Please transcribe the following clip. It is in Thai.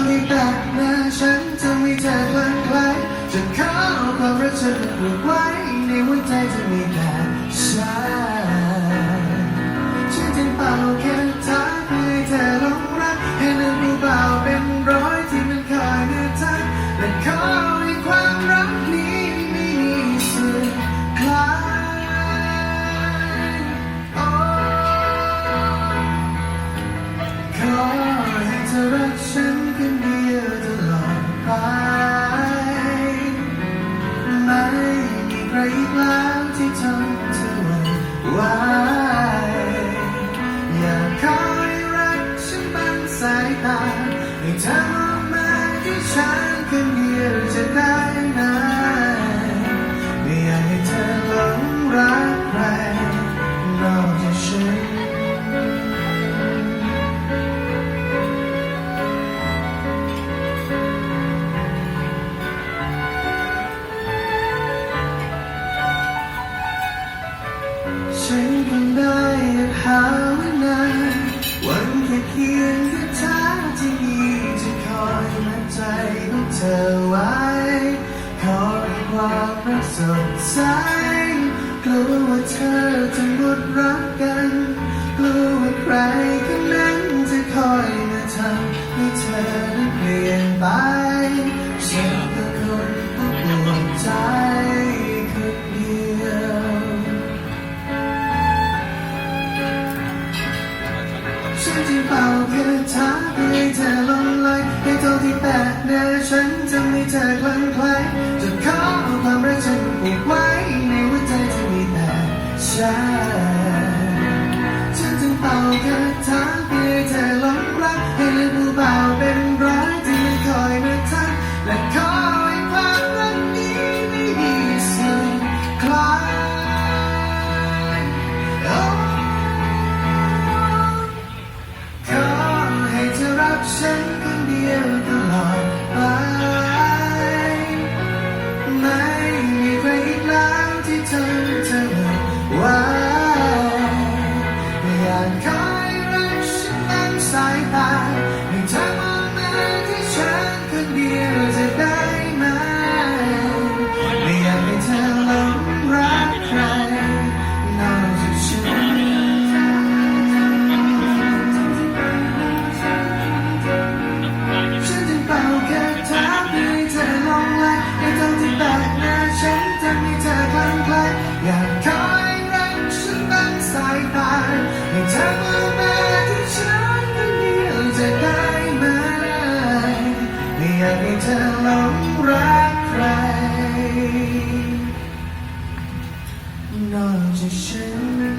อนที่แปลกหน้าฉันจะไม่เธอคลั่งไคล้จะขอเอาความรักฉันมาผูกไว้ในหัวใจจะมีแต่ ธอรักฉันคนเดียวตลอดไป ไม่มีใครอีกแล้วที่ทำเธอหวั่นไหวอยากขอให้รักฉันบังสายตาให้เธอมองมาที่ฉันคนเดียวจะได้ไหมไม่อยากให้เธอหลงรักใคราวนาวันแค่เพียงแค่ท้าที่มีจะคอยมัดใจของเธอไว้ขอให้ความรักสดใสกลัวว่าเธอจะหมดรักกันกลัวว่าใครคนนั้นจะคอยมาทำให้เธอเปลี่ยนไป ที่เป่าค่ถาเพื่อให้เธอลงไหลให้เท่าที่แปะหน้าฉันจะไม่เธอคลั่งไคล้ ฉันคนเดียวตลอดไปไม่มีใครอีกแล้วที่เธอเธอไว้อยากคอยรักฉันตั้งสายตาให้เธอมองมาที่ฉันคนเดียวจะ งรักใคร นอกจากฉัน